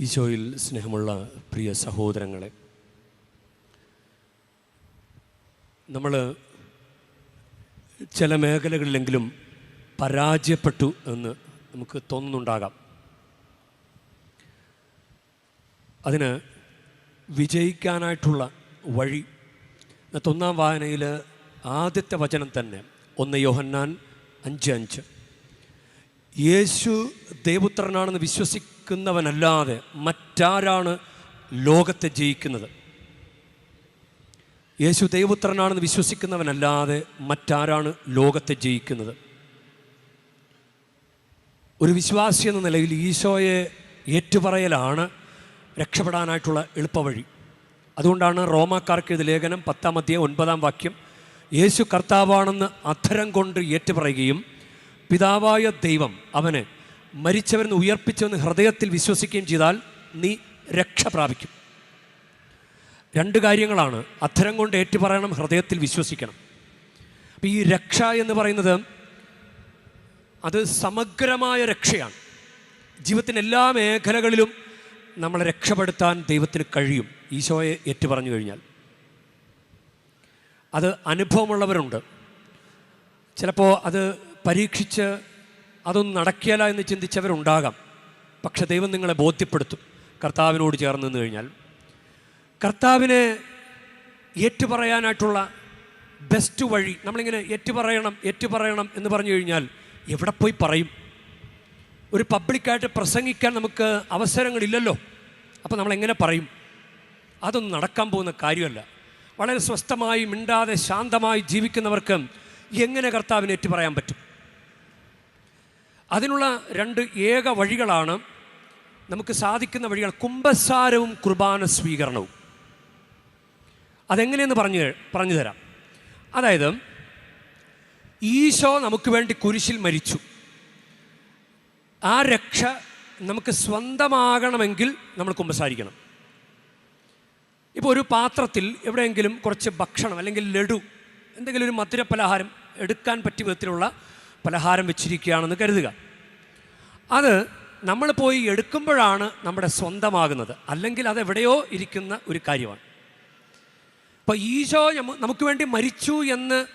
ഈശോയിൽ സ്നേഹമുള്ള പ്രിയ സഹോദരങ്ങളെ നമ്മൾ ചില മേഖലകളിലെങ്കിലും പരാജയപ്പെട്ടു എന്ന് നമുക്ക് തോന്നുന്നുണ്ടാകാം. അതിന് വിജയിക്കാനായിട്ടുള്ള വഴി ഇന്നത്തെ ഒന്നാം വായനയിൽ ആദ്യത്തെ വചനം തന്നെ ഒന്ന് യോഹന്നാൻ അഞ്ച് അഞ്ച്. യേശു ദേവപുത്രനാണെന്ന് വിശ്വസിക്കുന്നവനല്ലാതെ മറ്റാരാണ് ലോകത്തെ ജയിക്കുന്നത്? യേശു ദൈവപുത്രനാണെന്ന് വിശ്വസിക്കുന്നവനല്ലാതെ മറ്റാരാണ് ലോകത്തെ ജയിക്കുന്നത്? ഒരു വിശ്വാസി എന്ന നിലയിൽ ഈശോയെ ഏറ്റുപറയലാണ് രക്ഷപ്പെടാനായിട്ടുള്ള എളുപ്പവഴി. അതുകൊണ്ടാണ് റോമാക്കാർക്ക് ഇത് ലേഖനം പത്താം അധ്യായം ഒൻപതാം വാക്യം യേശു കർത്താവാണെന്ന് അധരം കൊണ്ട് ഏറ്റുപറയുകയും പിതാവായ ദൈവം അവനെ മരിച്ചവരെന്ന് ഉയർപ്പിച്ചവെന്ന് ഹൃദയത്തിൽ വിശ്വസിക്കുകയും ചെയ്താൽ നീ രക്ഷ പ്രാപിക്കും. രണ്ട് കാര്യങ്ങളാണ് അത്തരം കൊണ്ട് ഏറ്റുപറയണം ഹൃദയത്തിൽ വിശ്വസിക്കണം. അപ്പം ഈ രക്ഷ എന്ന് പറയുന്നത് അത് സമഗ്രമായ രക്ഷയാണ്. ജീവിതത്തിന്റെ എല്ലാ മേഖലകളിലും നമ്മളെ രക്ഷപ്പെടുത്താൻ ദൈവത്തിന് കഴിയും ഈശോയെ ഏറ്റുപറഞ്ഞു കഴിഞ്ഞാൽ. അത് അനുഭവമുള്ളവരുണ്ട്. ചിലപ്പോൾ അത് പരീക്ഷിച്ച് അതൊന്നും നടക്കിയല്ല എന്ന് ചിന്തിച്ചവരുണ്ടാകാം. പക്ഷെ ദൈവം നിങ്ങളെ ബോധ്യപ്പെടുത്തും. കർത്താവിനോട് ചേർന്ന് നിന്ന് കഴിഞ്ഞാൽ. കർത്താവിനെ ഏറ്റുപറയാനായിട്ടുള്ള ബെസ്റ്റ് വഴി നമ്മളിങ്ങനെ ഏറ്റുപറയണം ഏറ്റുപറയണം എന്ന് പറഞ്ഞു കഴിഞ്ഞാൽ എവിടെ പോയി പറയും? ഒരു പബ്ലിക്കായിട്ട് പ്രസംഗിക്കാൻ നമുക്ക് അവസരങ്ങളില്ലല്ലോ. അപ്പോൾ നമ്മളെങ്ങനെ പറയും? അതൊന്നും നടക്കാൻ പോകുന്ന കാര്യമല്ല. വളരെ സ്വസ്ഥമായി മിണ്ടാതെ ശാന്തമായി ജീവിക്കുന്നവർക്ക് എങ്ങനെ കർത്താവിനെ ഏറ്റുപറയാൻ പറ്റും? അതിനുള്ള രണ്ട് ഏക വഴികളാണ് നമുക്ക് സാധിക്കുന്ന വഴികൾ കുംഭസാരവും കുർബാന സ്വീകരണവും. അതെങ്ങനെയെന്ന് പറഞ്ഞു പറഞ്ഞു തരാം. അതായത് ഈശോ നമുക്ക് വേണ്ടി കുരിശിൽ മരിച്ചു. ആ രക്ഷ നമുക്ക് സ്വന്തമാകണമെങ്കിൽ നമ്മൾ കുമ്പസാരിക്കണം ഇപ്പോൾ ഒരു പാത്രത്തിൽ എവിടെയെങ്കിലും കുറച്ച് ഭക്ഷണം അല്ലെങ്കിൽ ലഡു എന്തെങ്കിലും ഒരു മധുര പലഹാരം എടുക്കാൻ പറ്റിയ വിധത്തിലുള്ള പലഹാരം വെച്ചിരിക്കുകയാണെന്ന് കരുതുക. അത് നമ്മൾ പോയി എടുക്കുമ്പോഴാണ് നമ്മുടെ സ്വന്തമാകുന്നത്. അല്ലെങ്കിൽ അത് എവിടെയോ ഇരിക്കുന്ന ഒരു കാര്യമാണ്. അപ്പോൾ ഈശോ നമുക്ക് വേണ്ടി മരിച്ചു എന്ന്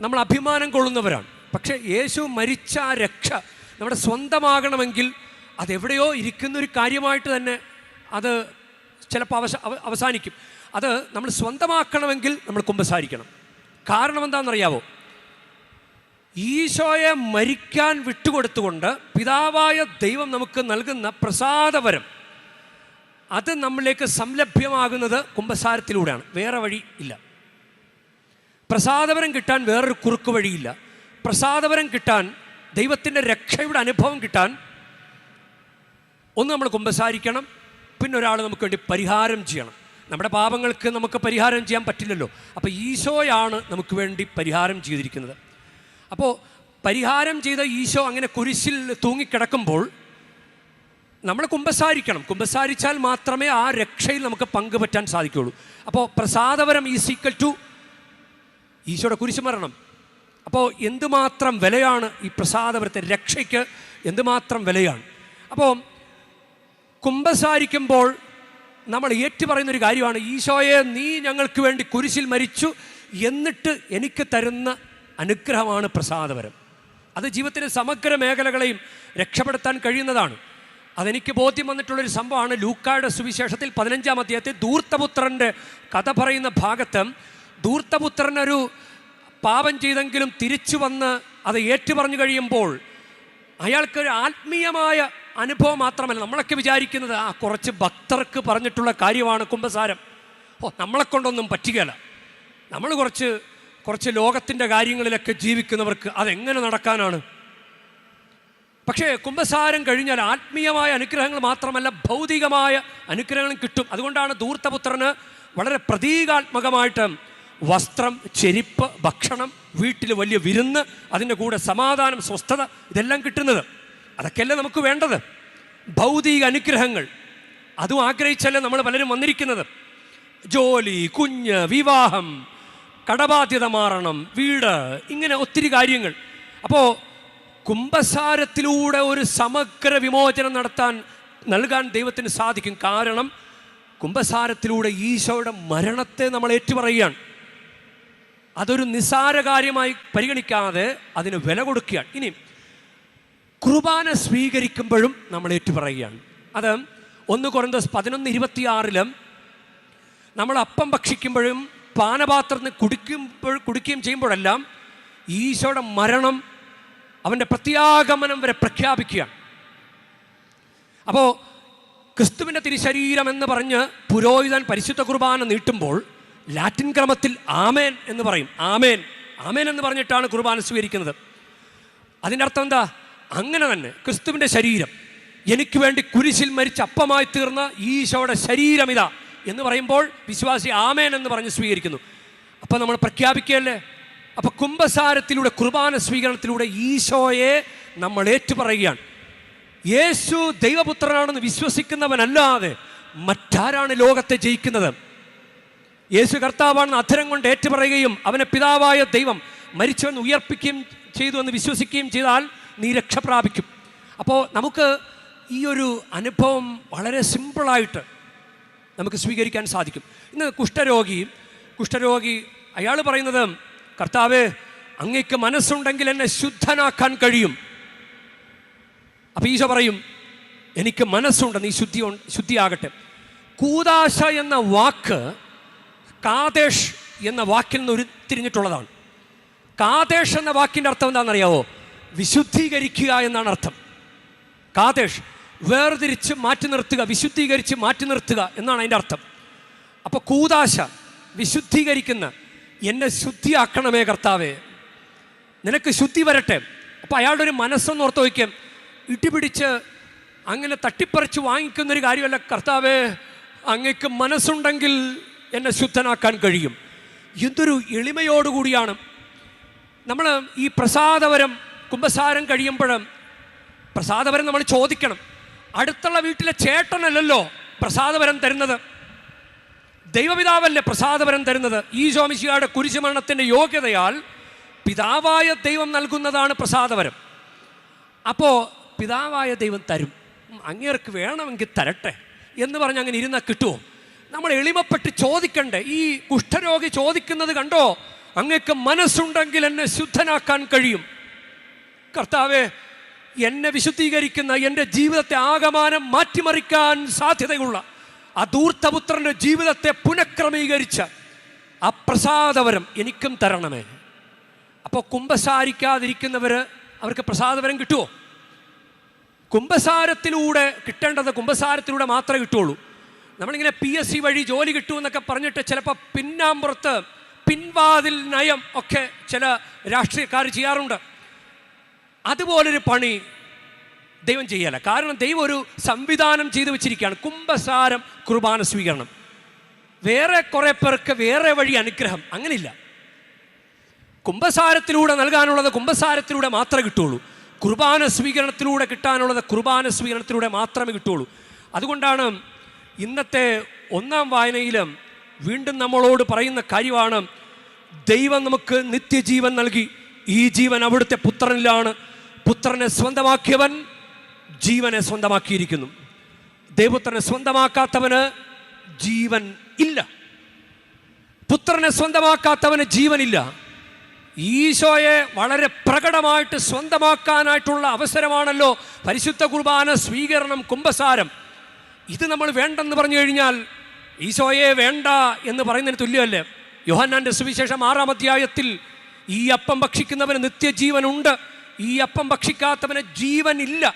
നമ്മൾ അഭിമാനം കൊള്ളുന്നവരാണ്. പക്ഷേ യേശു മരിച്ച രക്ഷ നമ്മുടെ സ്വന്തമാകണമെങ്കിൽ അതെവിടെയോ ഇരിക്കുന്ന ഒരു കാര്യമായിട്ട് തന്നെ അത് ചിലപ്പോൾ അവസ അവസാനിക്കും. അത് നമ്മൾ സ്വന്തമാക്കണമെങ്കിൽ നമ്മൾ കുമ്പസാരിക്കണം. കാരണം എന്താണെന്നറിയാവോ? ഈശോയെ മരിക്കാൻ വിട്ടുകൊടുത്തുകൊണ്ട് പിതാവായ ദൈവം നമുക്ക് നൽകുന്ന പ്രസാദവരം. അത് നമ്മളിലേക്ക് സംലഭ്യമാകുന്നത് കുംഭസാരത്തിലൂടെയാണ്. വേറെ വഴി ഇല്ല. പ്രസാദവരം കിട്ടാൻ വേറൊരു കുറുക്ക് വഴിയില്ല. പ്രസാദവരം കിട്ടാൻ ദൈവത്തിന്റെ രക്ഷയുടെ അനുഭവം കിട്ടാൻ ഒന്ന് നമ്മൾ കുമ്പസാരിക്കണം പിന്നെ ഒരാൾ നമുക്ക് വേണ്ടി പരിഹാരം ചെയ്യണം. നമ്മുടെ പാപങ്ങൾക്ക് നമുക്ക് പരിഹാരം ചെയ്യാൻ പറ്റില്ലല്ലോ. അപ്പോൾ ഈശോയാണ് നമുക്ക് വേണ്ടി പരിഹാരം ചെയ്തിരിക്കുന്നത്. അപ്പോൾ പരിഹാരം ചെയ്ത ഈശോ അങ്ങനെ കുരിശിൽ തൂങ്ങിക്കിടക്കുമ്പോൾ നമ്മൾ കുമ്പസാരിക്കണം. കുമ്പസാരിച്ചാൽ മാത്രമേ ആ രക്ഷയിൽ നമുക്ക് പങ്കുപറ്റാൻ സാധിക്കുകയുള്ളൂ. അപ്പോൾ പ്രസാദപരം ഈ സീക്കൽ ടു ഈശോയുടെ കുരിശ് മരണം. അപ്പോൾ എന്തുമാത്രം വിലയാണ് ഈ പ്രസാദപരത്തെ രക്ഷയ്ക്ക്? എന്തുമാത്രം വിലയാണ്? അപ്പോൾ കുമ്പസാരിക്കുമ്പോൾ നമ്മൾ ഏറ്റുപറയുന്ന ഒരു കാര്യമാണ് ഈശോയെ നീ ഞങ്ങൾക്ക് വേണ്ടി കുരിശിൽ മരിച്ചു. എന്നിട്ട് എനിക്ക് തരുന്ന അനുഗ്രഹമാണ് പ്രസാദപരം അത് ജീവിതത്തിലെ സമഗ്ര മേഖലകളെയും രക്ഷപ്പെടുത്താൻ കഴിയുന്നതാണ്. അതെനിക്ക് ബോധ്യം വന്നിട്ടുള്ളൊരു സംഭവമാണ്. ലൂക്കായുടെ സുവിശേഷത്തിൽ പതിനഞ്ചാം അധ്യായത്തിൽ ധൂർത്തപുത്രന്റെ കഥ പറയുന്ന ഭാഗത്ത് ധൂർത്തപുത്രനൊരു പാപം ചെയ്തെങ്കിലും തിരിച്ചു വന്ന് അത് ഏറ്റുപറഞ്ഞു കഴിയുമ്പോൾ അയാൾക്കൊരു ആത്മീയമായ അനുഭവം മാത്രമല്ല. നമ്മളൊക്കെ വിചാരിക്കുന്നത് ആ കുറച്ച് ഭക്തർക്ക് പറഞ്ഞിട്ടുള്ള കാര്യമാണ് കുംഭസാരം. ഓ നമ്മളെ കൊണ്ടൊന്നും പറ്റുകയില്ല നമ്മൾ കുറച്ച് കുറച്ച് ലോകത്തിന്റെ കാര്യങ്ങളിലൊക്കെ ജീവിക്കുന്നവർക്ക് അതെങ്ങനെ നടക്കാനാണ്? പക്ഷേ കുംഭസാരം കഴിഞ്ഞാൽ ആത്മീയമായ അനുഗ്രഹങ്ങൾ മാത്രമല്ല ഭൗതികമായ അനുഗ്രഹങ്ങളും കിട്ടും. അതുകൊണ്ടാണ് ധൂർത്തപുത്രന് വളരെ പ്രതീകാത്മകമായിട്ട് വസ്ത്രം ചെരിപ്പ് ഭക്ഷണം വീട്ടിൽ വലിയ വിരുന്ന് അതിന്റെ കൂടെ സമാധാനം സ്വസ്ഥത ഇതെല്ലാം കിട്ടുന്നത്. അതൊക്കെയല്ലേ നമുക്ക് വേണ്ടത്? ഭൗതിക അനുഗ്രഹങ്ങൾ. അതും ആഗ്രഹിച്ചല്ലേ നമ്മൾ പലരും വന്നിരിക്കുന്നത്? ജോലി കുഞ്ഞ് വിവാഹം കടബാധ്യത മാറണം. വീട് ഇങ്ങനെ ഒത്തിരി കാര്യങ്ങൾ. അപ്പോൾ കുംഭസാരത്തിലൂടെ ഒരു സമഗ്ര വിമോചനം നടത്താൻ നൽകാൻ ദൈവത്തിന് സാധിക്കും. കാരണം കുംഭസാരത്തിലൂടെ ഈശോയുടെ മരണത്തെ നമ്മൾ ഏറ്റുപറയുകയാണ്. അതൊരു നിസ്സാര കാര്യമായി പരിഗണിക്കാതെ അതിന് വില കൊടുക്കുകയാണ്. ഇനി കുർബാന സ്വീകരിക്കുമ്പോഴും നമ്മൾ ഏറ്റുപറയുകയാണ്. അത് ഒന്ന് കുറഞ്ഞ പതിനൊന്ന് ഇരുപത്തിയാറിലും നമ്മൾ അപ്പം ഭക്ഷിക്കുമ്പോഴും പാനപാത്രത്തിന് കുടിക്കുമ്പോൾ കുടിക്കുകയും ചെയ്യുമ്പോഴെല്ലാം ഈശോയുടെ മരണം അവന്റെ പ്രത്യാഗമനം വരെ പ്രഖ്യാപിക്കുകയാണ്. അപ്പോൾ ക്രിസ്തുവിന്റെ തിരുശരീരം എന്ന് പറഞ്ഞ് പുരോഹിതൻ പരിശുദ്ധ കുർബാന നീട്ടുമ്പോൾ ലാറ്റിൻ ക്രമത്തിൽ ആമേൻ എന്ന് പറയും. ആമേൻ. ആമേൻ എന്ന് പറഞ്ഞിട്ടാണ് കുർബാന സ്വീകരിക്കുന്നത്. അതിന്റെ അർത്ഥം എന്താ? അങ്ങനെ തന്നെ ക്രിസ്തുവിന്റെ ശരീരം. എനിക്ക് വേണ്ടി കുരിശിൽ മരിച്ച അപ്പമായി തീർന്ന ഈശോയുടെ ശരീരം ഇതാ. എന്ന് പറയുമ്പോൾ വിശ്വാസി ആമേൻ എന്ന് പറഞ്ഞ് സ്വീകരിക്കുന്നു. അപ്പം നമ്മൾ പ്രഖ്യാപിക്കുകയല്ലേ? അപ്പം കുംഭസാരത്തിലൂടെ കുർബാന സ്വീകരണത്തിലൂടെ ഈശോയെ നമ്മൾ ഏറ്റുപറയുകയാണ്. യേശു ദൈവപുത്രനാണെന്ന് വിശ്വസിക്കുന്നവനല്ലാതെ മറ്റാരാണ് ലോകത്തെ ജയിക്കുന്നത്? യേശു കർത്താവാണെന്ന് അധരം കൊണ്ട് ഏറ്റുപറയുകയും അവനെ പിതാവായ ദൈവം മരിച്ചുവെന്ന് ഉയർപ്പിക്കുകയും ചെയ്തു എന്ന് വിശ്വസിക്കുകയും ചെയ്താൽ നീ രക്ഷ പ്രാപിക്കും അപ്പോൾ നമുക്ക് ഈ ഒരു അനുഭവം വളരെ സിമ്പിളായിട്ട് നമുക്ക് സ്വീകരിക്കാൻ സാധിക്കും. ഇന്ന് കുഷ്ഠരോഗി കുഷ്ഠരോഗി അയാൾ പറയുന്നത് കർത്താവ് അങ്ങയ്ക്ക് മനസ്സുണ്ടെങ്കിൽ എന്നെ ശുദ്ധനാക്കാൻ കഴിയും. അപ്പോൾ ഈശോ പറയും എനിക്ക് മനസ്സുണ്ട് നീ ശുദ്ധി ശുദ്ധിയാകട്ടെ. കൂതാശ എന്ന വാക്ക് കാതേഷ് എന്ന വാക്കിൽ നിന്ന് ഉരുത്തിരിഞ്ഞിട്ടുള്ളതാണ്. കാതേഷ് എന്ന വാക്കിന്റെ അർത്ഥം എന്താണെന്നറിയാവോ? വിശുദ്ധീകരിക്കുക എന്നാണ് അർത്ഥം. കാതേഷ് വേർതിരിച്ച് മാറ്റി നിർത്തുക വിശുദ്ധീകരിച്ച് മാറ്റി നിർത്തുക എന്നാണ് അതിന്റെ അർത്ഥം. അപ്പോൾ കൂതാശ വിശുദ്ധീകരിക്കുന്ന എന്നെ ശുദ്ധിയാക്കണമേ കർത്താവേ. നിനക്ക് ശുദ്ധി വരട്ടെ. അപ്പോൾ അയാളുടെ ഒരു മനസ്സെന്ന് ഓർത്ത് വയ്ക്കാം ഇടിപിടിച്ച് അങ്ങനെ തട്ടിപ്പറിച്ച് വാങ്ങിക്കുന്നൊരു കാര്യമല്ല. കർത്താവേ അങ്ങക്ക് മനസ്സുണ്ടെങ്കിൽ എന്നെ ശുദ്ധനാക്കാൻ കഴിയും. എന്തൊരു എളിമയോടുകൂടിയാണ്. നമ്മൾ ഈ പ്രസാദവരം കുംഭസാരം കഴിയുമ്പോഴും പ്രസാദവരം നമ്മൾ ചോദിക്കണം. അടുത്തുള്ള വീട്ടിലെ ചേട്ടനല്ലല്ലോ പ്രസാദപരം തരുന്നത്. ദൈവപിതാവല്ലേ പ്രസാദപരം തരുന്നത്? ഈ ജോമിശിയുടെ കുരിശുമരണത്തിന്റെ യോഗ്യതയാൽ പിതാവായ ദൈവം നൽകുന്നതാണ് പ്രസാദപരം അപ്പോൾ പിതാവായ ദൈവം തരും. അങ്ങേർക്ക് വേണമെങ്കിൽ തരട്ടെ എന്ന് പറഞ്ഞ് അങ്ങനെ ഇരുന്നാൽ കിട്ടുമോ നമ്മൾ എളിമപ്പെട്ട് ചോദിക്കണ്ടേ? ഈ കുഷ്ഠരോഗി ചോദിക്കുന്നത് കണ്ടോ? അങ്ങക്ക് മനസ്സുണ്ടെങ്കിൽ എന്നെ ശുദ്ധനാക്കാൻ കഴിയും. കർത്താവെ എന്നെ വിശുദ്ധീകരിക്കുന്ന എന്റെ ജീവിതത്തെ ആകമാനം മാറ്റിമറിക്കാൻ സാധ്യതയുള്ള ആ ദൂർത്തപുത്രന്റെ ജീവിതത്തെ പുനഃക്രമീകരിച്ച ആ പ്രസാദവരം എനിക്കും തരണമേ. അപ്പോൾ കുംഭസാരിക്കാതിരിക്കുന്നവർ അവർക്ക് പ്രസാദവരം കിട്ടുമോ കുംഭസാരത്തിലൂടെ കിട്ടേണ്ടത് കുംഭസാരത്തിലൂടെ മാത്രമേ കിട്ടുള്ളൂ. നമ്മളിങ്ങനെ പി എസ് സി വഴി ജോലി കിട്ടുമെന്നൊക്കെ പറഞ്ഞിട്ട് ചിലപ്പോൾ പിന്നാമ്പുറത്ത് പിൻവാതിൽ നയം ഒക്കെ ചില രാഷ്ട്രീയക്കാർ ചെയ്യാറുണ്ട്. അതുപോലൊരു പണി ദൈവം ചെയ്യല. കാരണം ദൈവം ഒരു സംവിധാനം ചെയ്തു വെച്ചിരിക്കുകയാണ്. കുംഭസാരം കുർബാന സ്വീകരണം. വേറെ കുറേ പേർക്ക് വേറെ വഴി അനുഗ്രഹം അങ്ങനെയില്ല. കുംഭസാരത്തിലൂടെ നൽകാനുള്ളത് കുംഭസാരത്തിലൂടെ മാത്രമേ കിട്ടുള്ളൂ കുർബാന സ്വീകരണത്തിലൂടെ കിട്ടാനുള്ളത് കുർബാന സ്വീകരണത്തിലൂടെ മാത്രമേ കിട്ടുള്ളൂ അതുകൊണ്ടാണ് ഇന്നത്തെ ഒന്നാം വായനയിലും വീണ്ടും നമ്മളോട് പറയുന്ന കാര്യമാണ് ദൈവം നമുക്ക് നിത്യജീവൻ നൽകി. ഈ ജീവൻ അവിടുത്തെ പുത്രനിലാണ്. പുത്രനെ സ്വന്തമാക്കിയവൻ ജീവനെ സ്വന്തമാക്കിയിരിക്കുന്നു. ദേവപുത്രനെ സ്വന്തമാക്കാത്തവന് ജീവൻ ഇല്ല. പുത്രനെ സ്വന്തമാക്കാത്തവന് ജീവനില്ല. ഈശോയെ വളരെ പ്രകടമായിട്ട് സ്വന്തമാക്കാനായിട്ടുള്ള അവസരമാണല്ലോ പരിശുദ്ധ കുർബാന സ്വീകരണം കുംഭസാരം. ഇത് നമ്മൾ വേണ്ടെന്ന് പറഞ്ഞു കഴിഞ്ഞാൽ ഈശോയെ വേണ്ട എന്ന് പറയുന്നതിന് തുല്യമല്ലേ? യോഹന്നാന്റെ സുവിശേഷം ആറാം അധ്യായത്തിൽ ഈ അപ്പം ഭക്ഷിക്കുന്നവന് നിത്യജീവനുണ്ട്. ഈ അപ്പം ഭക്ഷിക്കാത്തവന് ജീവനില്ല.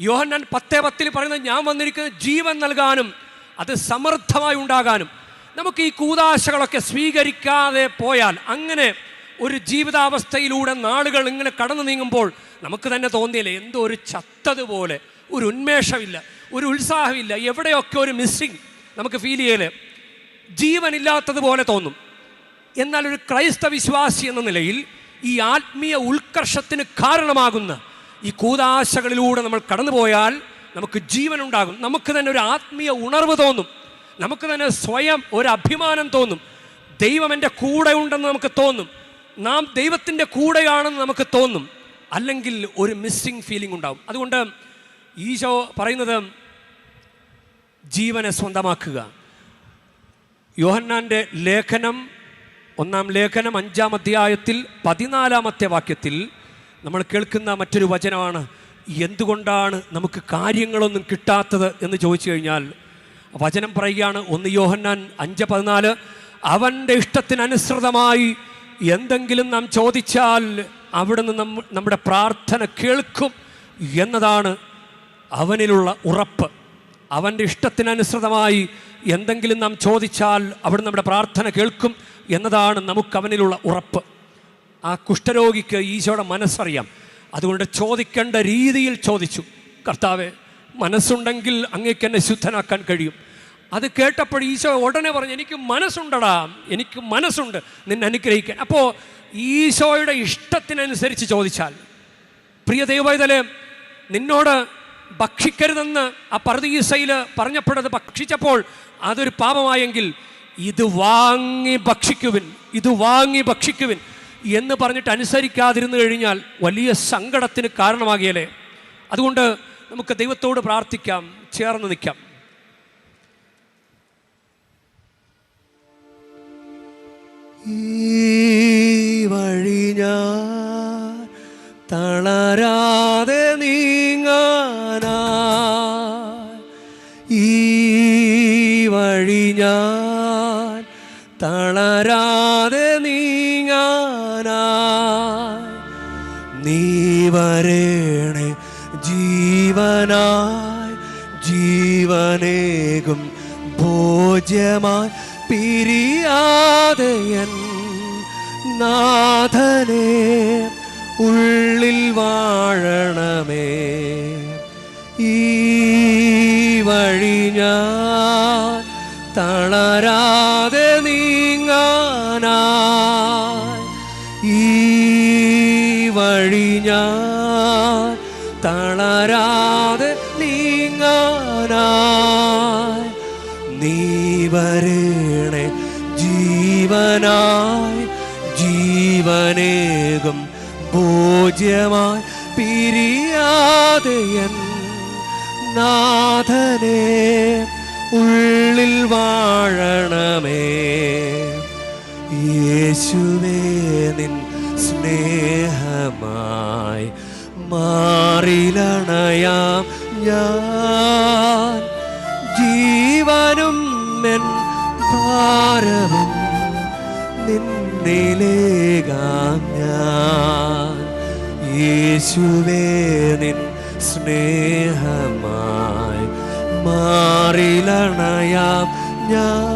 യോഹന്നാൻ പത്തേ പത്തിൽ പറയുന്നത് ഞാൻ വന്നിരിക്കുന്നത് ജീവൻ നൽകാനും അത് സമൃദ്ധമായി ഉണ്ടാകാനും. നമുക്ക് ഈ കൂതാശകളൊക്കെ സ്വീകരിക്കാതെ പോയാൽ അങ്ങനെ ഒരു ജീവിതാവസ്ഥയിലൂടെ നാളുകൾ ഇങ്ങനെ കടന്നു നീങ്ങുമ്പോൾ നമുക്ക് തന്നെ തോന്നിയില്ലേ എന്തോ ഒരു ചത്തതുപോലെ ഒരു ഉന്മേഷമില്ല ഒരു ഉത്സാഹമില്ല എവിടെയൊക്കെ ഒരു മിസ്സിങ് നമുക്ക് ഫീൽ ചെയ്യൽ. ജീവനില്ലാത്തതുപോലെ തോന്നും. എന്നാൽ ഒരു ക്രൈസ്തവിശ്വാസി എന്ന നിലയിൽ ഈ ആത്മീയ ഉത്കർഷത്തിന് കാരണമാകുന്ന ഈ കൂതാശകളിലൂടെ നമ്മൾ കടന്നുപോയാൽ നമുക്ക് ജീവനുണ്ടാകും. നമുക്ക് തന്നെ ഒരു ആത്മീയ ഉണർവ് തോന്നും. നമുക്ക് തന്നെ സ്വയം ഒരു അഭിമാനം തോന്നും. ദൈവം എന്റെ കൂടെ ഉണ്ടെന്ന് നമുക്ക് തോന്നും. നാം ദൈവത്തിന്റെ കൂടെയാണെന്ന് നമുക്ക് തോന്നും. അല്ലെങ്കിൽ ഒരു മിസ്സിങ് ഫീലിംഗ് ഉണ്ടാവും. അതുകൊണ്ട് ഈശോ പറയുന്നത് ജീവനെ സ്വന്തമാക്കുക. യോഹന്നാന്റെ ലേഖനം ഒന്നാം ലേഖനം അഞ്ചാം അധ്യായത്തിൽ പതിനാലാമത്തെ വാക്യത്തിൽ നമ്മൾ കേൾക്കുന്ന മറ്റൊരു വചനമാണ് എന്തുകൊണ്ടാണ് നമുക്ക് കാര്യങ്ങളൊന്നും കിട്ടാത്തത്? എന്ന് ചോദിച്ചു കഴിഞ്ഞാൽ വചനം പറയുകയാണ് ഒന്ന് യോഹന്നാൻ അഞ്ച് പതിനാല് അവന്റെ ഇഷ്ടത്തിനനുസൃതമായി എന്തെങ്കിലും നാം ചോദിച്ചാൽ അവിടുന്ന് നമ്മ നമ്മുടെ പ്രാർത്ഥന കേൾക്കും എന്നതാണ് അവനിലുള്ള ഉറപ്പ്. അവന്റെ ഇഷ്ടത്തിനനുസൃതമായി എന്തെങ്കിലും നാം ചോദിച്ചാൽ അവിടെ നമ്മുടെ പ്രാർത്ഥന കേൾക്കും എന്നതാണ് നമുക്ക് അവനിലുള്ള ഉറപ്പ്. ആ കുഷ്ഠരോഗിക്ക് ഈശോയുടെ മനസ്സറിയാം. അതുകൊണ്ട് ചോദിക്കേണ്ട രീതിയിൽ ചോദിച്ചു. കർത്താവെ മനസ്സുണ്ടെങ്കിൽ അങ്ങേക്ക് എന്നെ ശുദ്ധനാക്കാൻ കഴിയും. അത് കേട്ടപ്പോൾ ഈശോ ഉടനെ പറഞ്ഞു എനിക്ക് മനസ്സുണ്ടടാ എനിക്ക് മനസ്സുണ്ട് നിന്നെ അനുഗ്രഹിക്കാൻ. അപ്പോൾ ഈശോയുടെ ഇഷ്ടത്തിനനുസരിച്ച് ചോദിച്ചാൽ പ്രിയ ദൈവവൈതലേ നിന്നോട് ഭക്ഷിക്കരുതെന്ന് ആ പർദീസയിൽ പറഞ്ഞപ്പോഴത് ഭക്ഷിച്ചപ്പോൾ അതൊരു പാപമായെങ്കിൽ ഇത് വാങ്ങി ഭക്ഷിക്കുവിൻ ഇത് വാങ്ങി ഭക്ഷിക്കുവിൻ എന്ന് പറഞ്ഞിട്ട് അനുസരിക്കാതിരുന്നു കഴിഞ്ഞാൽ വലിയ സങ്കടത്തിന് കാരണമാകിയല്ലേ അതുകൊണ്ട് നമുക്ക് ദൈവത്തോട് പ്രാർത്ഥിക്കാം ചേർന്ന് നിൽക്കാം. ഈ വഴി ഞാൻ തളരാതെ നീങ്ങാനാ. ഈ വഴി ഞാൻ തളരാതെ നീങ്ങാനാ. നീ വരേണേ ജീവനായി ജീവനേകും ഭോജ്യമായി പിരിയാതെ നാഥനെ. ഉള്ളിൽ വാഴണമേ. ഈ വഴി ഞാൻ തളരാതെ നീങ്ങാനാ ഈ വഴി ഞാൻ തളരാതെ നീങ്ങാനാ നീ വരണേ ജീവനായി ഭോജ്യമായി പിരിയാതെയൻ നാഥനെ ഉള്ളിൽ വാഴണമേ. യേശുവേ നിൻ സ്നേഹമായി മാറിലണയാം ഞാൻ. ജീവനും എൻ ഭാരവും നിന്നിലേകാം യേശുവേ നിൻ സ്നേഹമായി മാറിലണയാം. ഞാൻ